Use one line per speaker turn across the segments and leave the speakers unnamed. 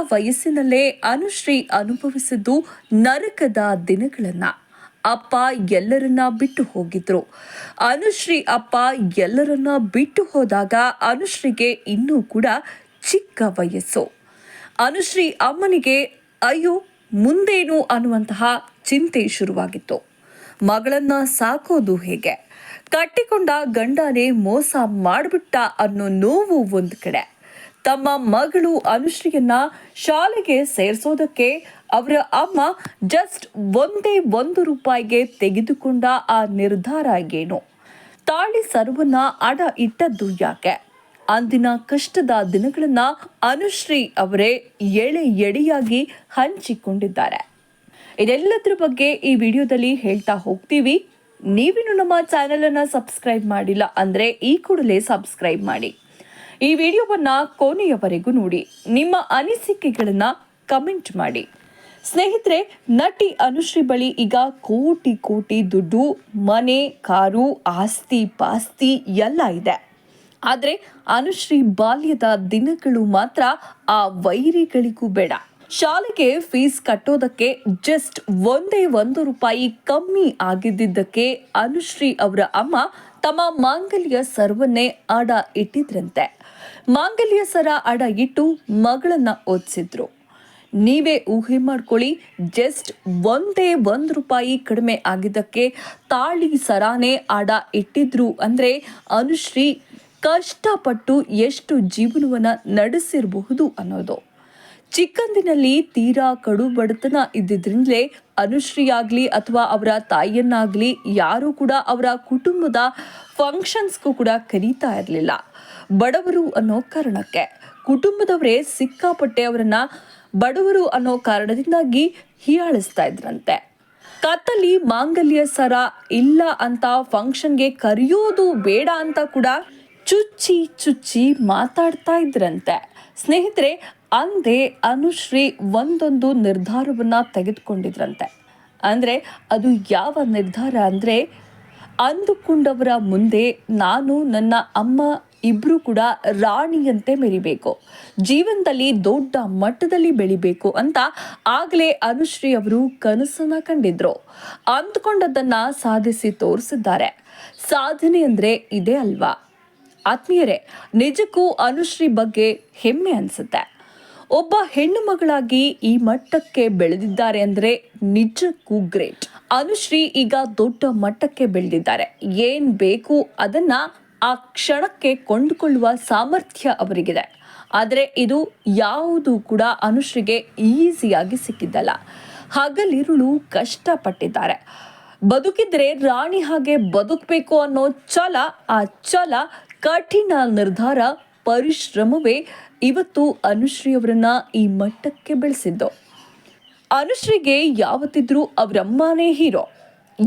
ವಯಸ್ಸಿನಲ್ಲೇ ಅನುಶ್ರೀ ಅನುಭವಿಸಿದ್ದು ನರಕದ ದಿನಗಳನ್ನ. ಅಪ್ಪ ಎಲ್ಲರನ್ನ ಬಿಟ್ಟು ಹೋಗಿದ್ರು. ಅನುಶ್ರೀ ಅಪ್ಪ ಎಲ್ಲರನ್ನ ಬಿಟ್ಟು ಹೋದಾಗ ಅನುಶ್ರೀಗೆ ಇನ್ನೂ ಕೂಡ ಚಿಕ್ಕ ವಯಸ್ಸು. ಅನುಶ್ರೀ ಅಮ್ಮನಿಗೆ, ಅಯ್ಯೋ, ಮುಂದೇನು? ಅನ್ನುವಂತಹ ಚಿಂತೆ ಶುರುವಾಗಿತ್ತು. ಮಗಳನ್ನ ಸಾಕೋದು ಹೇಗೆ? ಕಟ್ಟಿಕೊಂಡ ಗಂಡನೇ ಮೋಸ ಮಾಡಿಬಿಟ್ಟ ಅನ್ನೋ ನೋವು ಒಂದು ಕಡೆ. ತಮ್ಮ ಮಗಳು ಅನುಶ್ರೀಯನ್ನ ಶಾಲೆಗೆ ಸೇರಿಸೋದಕ್ಕೆ ಅವರ ಅಮ್ಮ ಜಸ್ಟ್ ಒಂದೇ ಒಂದು ರೂಪಾಯಿಗೆ ತೆಗೆದುಕೊಂಡ ಆ ನಿರ್ಧಾರ ಏನು? ತಾಳಿ ಸರ್ವನ್ನ ಅಡ ಇಟ್ಟದ್ದು ಯಾಕೆ? ಅಂದಿನ ಕಷ್ಟದ ದಿನಗಳನ್ನ ಅನುಶ್ರೀ ಅವರೇ ಎಳೆ ಎಡೆಯಾಗಿ ಹಂಚಿಕೊಂಡಿದ್ದಾರೆ. ಇದೆಲ್ಲದರ ಬಗ್ಗೆ ಈ ವಿಡಿಯೋದಲ್ಲಿ ಹೇಳ್ತಾ ಹೋಗ್ತೀವಿ. ನೀವಿನ್ನು ನಮ್ಮ ಚಾನೆಲ್ ಅನ್ನ ಸಬ್ಸ್ಕ್ರೈಬ್ ಮಾಡಿಲ್ಲ ಅಂದ್ರೆ ಈ ಕೂಡಲೇ ಸಬ್ಸ್ಕ್ರೈಬ್ ಮಾಡಿ. ಈ ವಿಡಿಯೋವನ್ನ ಕೊನೆಯವರೆಗೂ ನೋಡಿ. ನಿಮ್ಮ ಅನಿಸಿಕೆಗಳನ್ನ ಕಮೆಂಟ್ ಮಾಡಿ. ಸ್ನೇಹಿತರೆ, ನಟಿ ಅನುಶ್ರೀ ಬಳಿ ಈಗ ಕೋಟಿ ಕೋಟಿ ದುಡ್ಡು, ಮನೆ, ಕಾರು, ಆಸ್ತಿ, ಪಾಸ್ತಿ ಎಲ್ಲ ಇದೆ. ಆದರೆ ಅನುಶ್ರೀ ಬಾಲ್ಯದ ದಿನಗಳು ಮಾತ್ರ ಆ ವೈರಿಗಳಿಗೂ ಬೇಡ. ಶಾಲೆಗೆ ಫೀಸ್ ಕಟ್ಟೋದಕ್ಕೆ ಜಸ್ಟ್ ಒಂದೇ ಒಂದು ರೂಪಾಯಿ ಕಮ್ಮಿ ಆಗಿದ್ದಕ್ಕೆ ಅನುಶ್ರೀ ಅವರ ಅಮ್ಮ ತಮ್ಮ ಮಾಂಗಲ್ಯ ಸರ್ವನ್ನೇ ಅಡ ಇಟ್ಟಿದ್ರಂತೆ. ಮಾಂಗಲ್ಯ ಸರ ಅಡ ಇಟ್ಟು ಮಗಳನ್ನ ಓದಿಸಿದ್ರು. ನೀವೇ ಊಹೆ ಮಾಡ್ಕೊಳ್ಳಿ, ಜಸ್ಟ್ ಒಂದೇ ಒಂದು ರೂಪಾಯಿ ಕಡಿಮೆ ಆಗಿದ್ದಕ್ಕೆ ತಾಳಿ ಸರಾನೇ ಅಡ ಇಟ್ಟಿದ್ರು ಅಂದ್ರೆ ಅನುಶ್ರೀ ಕಷ್ಟಪಟ್ಟು ಎಷ್ಟು ಜೀವನವನ್ನ ನಡೆಸಿರಬಹುದು ಅನ್ನೋದು. ಚಿಕ್ಕಂದಿನಲ್ಲಿ ತೀರಾ ಕಡು ಬಡತನ ಇದ್ದಿದ್ರಿಂದಲೇ ಅನುಶ್ರೀ ಆಗಲಿ ಅಥವಾ ಅವರ ತಾಯಿಯನ್ನಾಗಲಿ ಯಾರೂ ಕೂಡ ಅವರ ಕುಟುಂಬದ ಫಂಕ್ಷನ್ಸ್ಗೂ ಕೂಡ ಕರೀತಾ ಇರಲಿಲ್ಲ. ಬಡವರು ಅನ್ನೋ ಕಾರಣಕ್ಕೆ. ಕುಟುಂಬದವರೇ ಸಿಕ್ಕಾಪಟ್ಟೆ ಅವರನ್ನ ಬಡವರು ಅನ್ನೋ ಕಾರಣದಿಂದಾಗಿ ಹೀಯಾಳಿಸ್ತಾ ಇದ್ರಂತೆ. ಕತ್ತಲಿ ಮಾಂಗಲ್ಯ ಸರ ಇಲ್ಲ ಅಂತ ಫಂಕ್ಷನ್ಗೆ ಕರೆಯೋದು ಬೇಡ ಅಂತ ಕೂಡ ಚುಚ್ಚಿ ಚುಚ್ಚಿ ಮಾತಾಡ್ತಾ ಇದ್ರಂತೆ. ಸ್ನೇಹಿತರೆ, ಅಂದೇ ಅನುಶ್ರೀ ಒಂದೊಂದು ನಿರ್ಧಾರವನ್ನ ತೆಗೆದುಕೊಂಡಿದ್ರಂತೆ. ಅಂದ್ರೆ ಅದು ಯಾವ ನಿರ್ಧಾರ ಅಂದ್ರೆ, ಅಂದುಕೊಂಡವರ ಮುಂದೆ ನಾನು ನನ್ನ ಅಮ್ಮ ಇಬ್ರು ಕೂಡ ರಾಣಿಯಂತೆ ಮೆರಿಬೇಕು. ಜೀವನದಲ್ಲಿ ದೊಡ್ಡ ಮಟ್ಟದಲ್ಲಿ ಬೆಳಿಬೇಕು ಅಂತ ಆಗ್ಲೇ ಅನುಶ್ರೀ ಅವರು ಕನಸನ್ನ ಕಂಡಿದ್ರು. ಅಂದ್ಕೊಂಡದನ್ನ ಸಾಧಿಸಿ ತೋರಿಸಿದ್ದಾರೆ. ಸಾಧನೆ ಅಂದ್ರೆ ಇದೇ ಅಲ್ವಾ? ಆತ್ಮೀಯರೇ, ನಿಜಕ್ಕೂ ಅನುಶ್ರೀ ಬಗ್ಗೆ ಹೆಮ್ಮೆ ಅನಿಸುತ್ತೆ. ಒಬ್ಬ ಹೆಣ್ಣು ಮಗಳಾಗಿ ಈ ಮಟ್ಟಕ್ಕೆ ಬೆಳೆದಿದ್ದಾರೆ ಅಂದ್ರೆ ನಿಜಕ್ಕೂ ಗ್ರೇಟ್. ಅನುಶ್ರೀ ಈಗ ದೊಡ್ಡ ಮಟ್ಟಕ್ಕೆ ಬೆಳೆದಿದ್ದಾರೆ. ಏನು ಬೇಕು ಅದನ್ನ ಆ ಕ್ಷಣಕ್ಕೆ ಕೊಂಡುಕೊಳ್ಳುವ ಸಾಮರ್ಥ್ಯ ಅವರಿಗಿದೆ. ಆದರೆ ಇದು ಯಾವುದು ಕೂಡ ಅನುಶ್ರೀಗೆ ಈಸಿಯಾಗಿ ಸಿಕ್ಕಿದ್ದಲ್ಲ. ಹಗಲಿರುಳು ಕಷ್ಟಪಟ್ಟಿದ್ದಾರೆ. ಬದುಕಿದ್ರೆ ರಾಣಿ ಹಾಗೆ ಬದುಕಬೇಕು ಅನ್ನೋ ಛಲ, ಆ ಛಲ ಕಠಿಣ ನಿರ್ಧಾರ, ಪರಿಶ್ರಮವೇ ಇವತ್ತು ಅನುಶ್ರೀ ಅವರನ್ನ ಈ ಮಟ್ಟಕ್ಕೆ ಬೆಳೆಸಿದ್ದು. ಅನುಶ್ರೀಗೆ ಯಾವತ್ತಿದ್ರೂ ಅವರಮ್ಮನೇ ಹೀರೋ.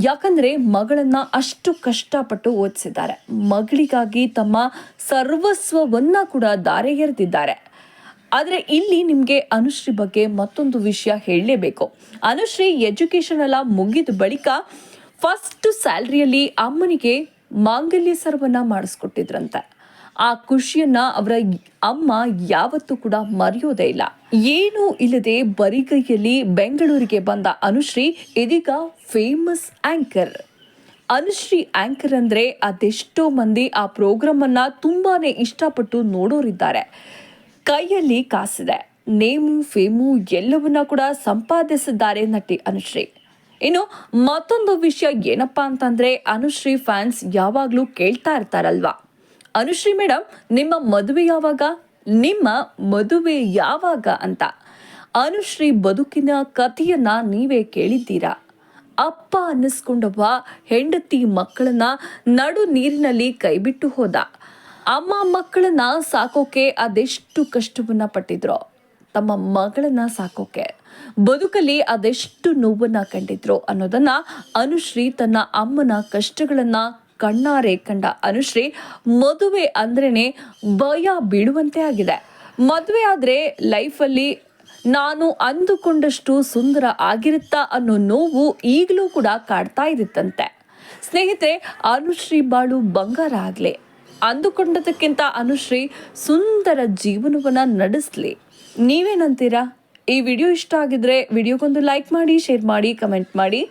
ಯಾಕಂದ್ರೆ ಮಗಳನ್ನ ಅಷ್ಟು ಕಷ್ಟಪಟ್ಟು ಓದಿಸಿದ್ದಾರೆ. ಮಗಳಿಗಾಗಿ ತಮ್ಮ ಸರ್ವಸ್ವವನ್ನ ಕೂಡ ದಾರೆ ಎರೆದಿದ್ದಾರೆ. ಆದರೆ ಇಲ್ಲಿ ನಿಮಗೆ ಅನುಶ್ರೀ ಬಗ್ಗೆ ಮತ್ತೊಂದು ವಿಷಯ ಹೇಳಲೇಬೇಕು. ಅನುಶ್ರೀ ಎಜುಕೇಷನ್ ಎಲ್ಲ ಮುಗಿದ ಬಳಿಕ ಫಸ್ಟ್ ಸ್ಯಾಲ್ರಿಯಲ್ಲಿ ಅಮ್ಮನಿಗೆ ಮಾಂಗಲ್ಯ ಸರ್ವನ್ನ ಮಾಡಿಸ್ಕೊಟ್ಟಿದ್ರಂತೆ. ಆ ಖುಷಿಯನ್ನ ಅವರ ಅಮ್ಮ ಯಾವತ್ತೂ ಕೂಡ ಮರೆಯೋದೇ ಇಲ್ಲ. ಏನೂ ಇಲ್ಲದೆ ಬರಿಗೈಯಲ್ಲಿ ಬೆಂಗಳೂರಿಗೆ ಬಂದ ಅನುಶ್ರೀ ಇದೀಗ ಫೇಮಸ್ ಆಂಕರ್ ಅನುಶ್ರೀ ಆಂಕರ್ ಅಂದ್ರೆ ಅದೆಷ್ಟೋ ಮಂದಿ ಆ ಪ್ರೋಗ್ರಾಮ್ ತುಂಬಾ ಇಷ್ಟಪಟ್ಟು ನೋಡೋರಿದ್ದಾರೆ. ಕೈಯಲ್ಲಿ ಕಾಸಿದೆ. ನೇಮು, ಫೇಮು ಎಲ್ಲವನ್ನ ಕೂಡ ಸಂಪಾದಿಸಿದ್ದಾರೆ ನಟಿ ಅನುಶ್ರೀ. ಇನ್ನು ಮತ್ತೊಂದು ವಿಷಯ ಏನಪ್ಪಾ ಅಂತಂದ್ರೆ ಅನುಶ್ರೀ ಫ್ಯಾನ್ಸ್ ಯಾವಾಗಲೂ ಕೇಳ್ತಾ ಇರ್ತಾರಲ್ವಾ? ಅನುಶ್ರೀ ಮೇಡಮ್ ನಿಮ್ಮ ಮದುವೆ ಯಾವಾಗ? ನಿಮ್ಮ ಮದುವೆ ಯಾವಾಗ ಅಂತ. ಅನುಶ್ರೀ ಬದುಕಿನ ಕಥೆಯನ್ನ ನೀವೇ ಕೇಳಿದ್ದೀರಾ? ಅಪ್ಪ ಅನ್ನಿಸ್ಕೊಂಡವ ಹೆಂಡತಿ ಮಕ್ಕಳನ್ನ ನಡು ನೀರಿನಲ್ಲಿ ಕೈಬಿಟ್ಟು ಹೋದ. ಅಮ್ಮ ಮಕ್ಕಳನ್ನ ಸಾಕೋಕೆ ಅದೆಷ್ಟು ಕಷ್ಟವನ್ನ ಪಟ್ಟಿದ್ರು. ತಮ್ಮ ಮಗಳನ್ನ ಸಾಕೋಕೆ. ಬದುಕಲ್ಲಿ ಅದೆಷ್ಟು ನೋವನ್ನ ಕಂಡಿದ್ರು ಅನ್ನೋದನ್ನ ಅನುಶ್ರೀ ತನ್ನ ಅಮ್ಮನ ಕಷ್ಟಗಳನ್ನ ಕಣ್ಣಾರೆ ಕಂಡ ಅನುಶ್ರೀ ಮದುವೆ ಅಂದ್ರೇನೆ ಭಯ ಬೀಳುವಂತೆ ಆಗಿದೆ. ಮದುವೆ ಆದ್ರೆ ಲೈಫಲ್ಲಿ ನಾನು ಅಂದುಕೊಂಡಷ್ಟು ಸುಂದರ ಆಗಿರುತ್ತಾ ಅನ್ನೋ ನೋವು ಈಗಲೂ ಕೂಡ ಕಾಡ್ತಾ ಇರುತ್ತಂತೆ. ಸ್ನೇಹಿತರೆ, ಅನುಶ್ರೀ ಬಾಳು ಬಂಗಾರ ಆಗಲಿ. ಅಂದುಕೊಂಡದಕ್ಕಿಂತ ಅನುಶ್ರೀ ಸುಂದರ ಜೀವನವನ್ನ ನಡೆಸಲಿ. ನೀವೇನಂತೀರಾ? ಈ ವಿಡಿಯೋ ಇಷ್ಟ ಆಗಿದ್ರೆ ವಿಡಿಯೋಗೊಂದು ಲೈಕ್ ಮಾಡಿ, ಶೇರ್ ಮಾಡಿ, ಕಮೆಂಟ್ ಮಾಡಿ.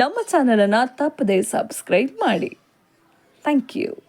ನಮ್ಮ ಚಾನಲನ್ನು ತಪ್ಪದೇ ಸಬ್ಸ್ಕ್ರೈಬ್ ಮಾಡಿ. Thank you.